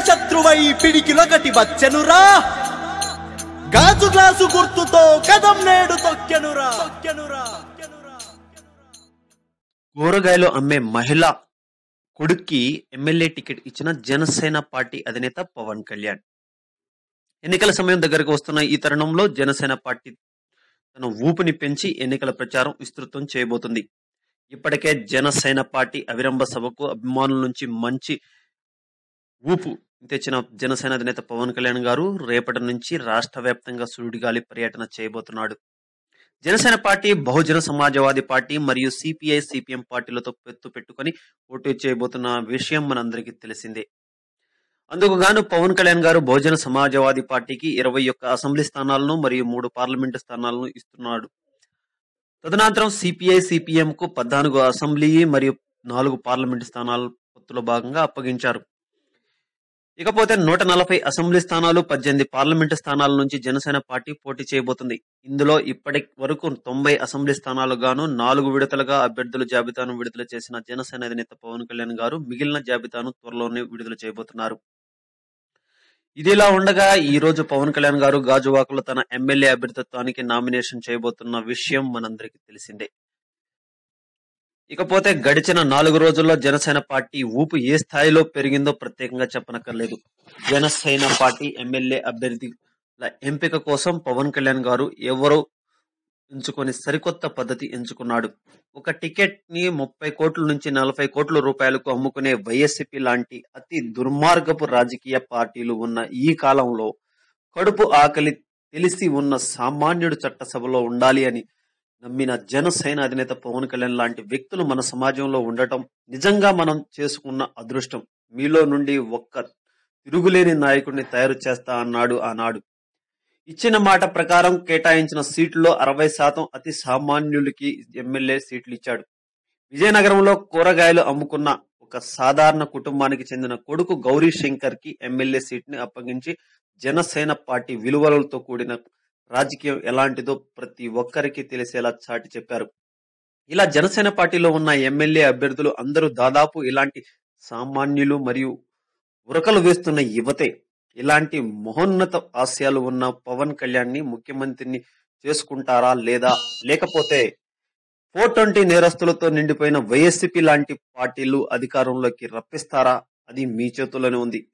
శత్రువై పిడికిలొకటి వచ్చెనురా. గాజు గ్లాసు గుర్తుతో కదం నేడు తొక్కెనురా. తొక్కెనురా. కూరగాయలు అమ్మే మహిళ కొడుక్కి ఎమ్మెల్యే టికెట్ ఇచ్చిన జనసేన పార్టీ అధినేత పవన్ కళ్యాణ్. ఎన్నికల సమయం దగ్గరకు వస్తున్న ఈ తరుణంలో జనసేన పార్టీ తన ఊపుని పెంచి ఎన్నికల ప్రచారం విస్తృతం చేయబోతుంది. ఇప్పటికే జనసేన పార్టీ అవిరంభ సభకు అభిమానుల నుంచి మంచి ఊపు తెచ్చిన జనసేన అధినేత పవన్ కళ్యాణ్ గారు రేపటి నుంచి రాష్ట్ర వ్యాప్తంగా సుడిగాలి పర్యటన చేయబోతున్నాడు. జనసేన పార్టీ బహుజన సమాజవాది పార్టీ మరియు సిపిఐ సిపిఎం పార్టీలతో పెత్తు పెట్టుకొని పోటీ చేయబోతున్న విషయం మనందరికీ తెలిసిందే. అందుకు గాను పవన్ కళ్యాణ్ గారు బహుజన సమాజవాది పార్టీకి ఇరవై ఒక్క అసెంబ్లీ స్థానాలను మరియు మూడు పార్లమెంటు స్థానాలను ఇస్తున్నాడు. తదనంతరం సిపిఐ సిపిఎం కు పద్నాలుగు అసెంబ్లీ మరియు నాలుగు పార్లమెంటు స్థానాలు పొత్తులో భాగంగా అప్పగించారు. ఇకపోతే నూట నలభై అసెంబ్లీ స్థానాలు పద్దెనిమిది పార్లమెంటు స్థానాల నుంచి జనసేన పార్టీ పోటీ చేయబోతుంది. ఇందులో ఇప్పటి వరకు తొంభై అసెంబ్లీ స్థానాలుగాను నాలుగు విడతలుగా అభ్యర్థుల జాబితాను విడుదల చేసిన జనసేన అధినేత పవన్ కళ్యాణ్ గారు మిగిలిన జాబితాను త్వరలోనే విడుదల చేయబోతున్నారు. ఇదిలా ఉండగా ఈ రోజు పవన్ కళ్యాణ్ గారు గాజువాకలో తన ఎమ్మెల్యే అభ్యర్థిత్వానికి నామినేషన్ చేయబోతున్న విషయం మనందరికీ తెలిసిందే. ఇకపోతే గడిచిన నాలుగు రోజుల్లో జనసేన పార్టీ ఊపు ఏ స్థాయిలో పెరిగిందో ప్రత్యేకంగా చెప్పనక్కర్లేదు. జనసేన పార్టీ ఎమ్మెల్యే అభ్యర్థిల ఎంపిక కోసం పవన్ కళ్యాణ్ గారు ఎవరో ఎంచుకొని సరికొత్త పద్ధతి ఎంచుకున్నాడు. ఒక టికెట్ని ముప్పై కోట్ల నుంచి నలభై కోట్ల రూపాయలకు అమ్ముకునే వైఎస్సీపీ లాంటి అతి దుర్మార్గపు రాజకీయ పార్టీలు ఉన్న ఈ కాలంలో కడుపు ఆకలి తెలిసి ఉన్న సామాన్యుడు చట్టసభలో ఉండాలి అని నమ్మిన జనసేన అధినేత పవన్ కళ్యాణ్ లాంటి వ్యక్తులు మన సమాజంలో ఉండటం నిజంగా మనం చేసుకున్న అదృష్టం. మీలో నుండి ఒక్క తిరుగులేని నాయకుడిని తయారు చేస్తా అన్నాడు ఆనాడు. ఇచ్చిన మాట ప్రకారం కేటాయించిన సీట్లో అరవై శాతం అతి సామాన్యులకి ఎమ్మెల్యే సీట్లు ఇచ్చాడు. విజయనగరంలో కూరగాయలు అమ్ముకున్న ఒక సాధారణ కుటుంబానికి చెందిన కొడుకు గౌరీ శంకర్కి ఎమ్మెల్యే సీట్ని అప్పగించి జనసేన పార్టీ విలువలతో కూడిన రాజకీయం ఎలాంటిదో ప్రతి ఒక్కరికి తెలిసేలా చాటి చెప్పారు. ఇలా జనసేన పార్టీలో ఉన్న ఎమ్మెల్యే అభ్యర్థులు అందరూ దాదాపు ఇలాంటి సామాన్యులు మరియు ఉరకలు వేస్తున్న యువతే. ఇలాంటి మహోన్నత ఆశయాలు ఉన్న పవన్ కళ్యాణ్ని ముఖ్యమంత్రిని చేసుకుంటారా లేదా? లేకపోతే ఫోర్ ట్వంటీ నేరస్తులతో నిండిపోయిన వైఎస్సీపీ లాంటి పార్టీలు అధికారంలోకి రప్పిస్తారా? అది మీ చేతుల్లోనే ఉంది.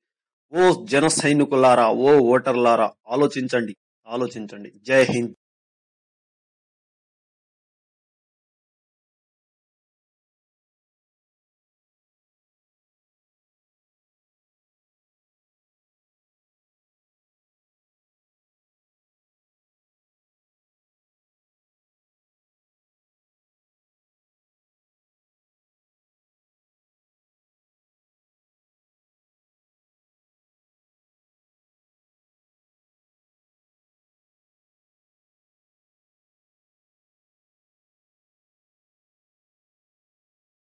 ఓ జన సైనికులారా ఓ ఓటర్లారా ఆలోచించండి. ఆలోచించండి. జై హింద్.